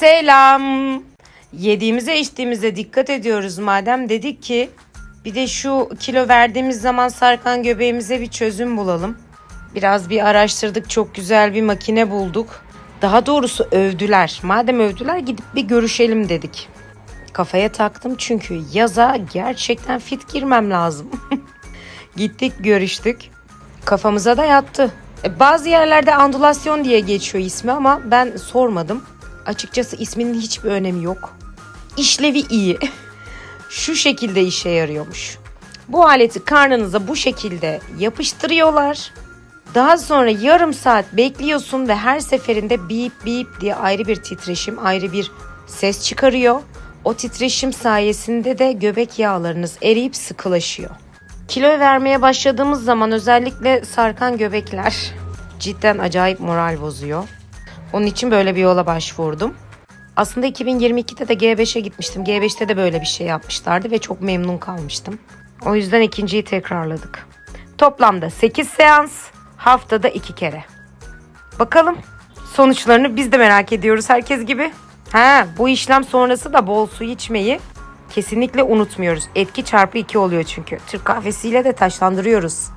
Selam. Yediğimize içtiğimize dikkat ediyoruz madem dedik ki bir de şu kilo verdiğimiz zaman sarkan göbeğimize bir çözüm bulalım. Biraz bir araştırdık çok güzel bir makine bulduk. Daha doğrusu övdüler. Madem övdüler gidip bir görüşelim dedik. Kafaya taktım çünkü yaza gerçekten fit girmem lazım. Gittik görüştük. Kafamıza da yattı. E, bazı yerlerde andulasyon diye geçiyor ismi ama ben sormadım. Açıkçası isminin hiçbir önemi yok. İşlevi iyi. Şu şekilde işe yarıyormuş. Bu aleti karnınıza bu şekilde yapıştırıyorlar. Daha sonra yarım saat bekliyorsun ve her seferinde bip bip diye ayrı bir titreşim, ayrı bir ses çıkarıyor. O titreşim sayesinde de göbek yağlarınız eriyip sıkılaşıyor. Kilo vermeye başladığımız zaman özellikle sarkan göbekler cidden acayip moral bozuyor. Onun için böyle bir yola başvurdum. Aslında 2022'de de G5'e gitmiştim. G5'te de böyle bir şey yapmışlardı ve çok memnun kalmıştım. O yüzden ikinciyi tekrarladık. Toplamda 8 seans, haftada 2 kere. Bakalım sonuçlarını biz de merak ediyoruz herkes gibi. Ha, bu işlem sonrası da bol su içmeyi kesinlikle unutmuyoruz. Etki çarpı 2 oluyor çünkü. Türk kahvesiyle de taşlandırıyoruz.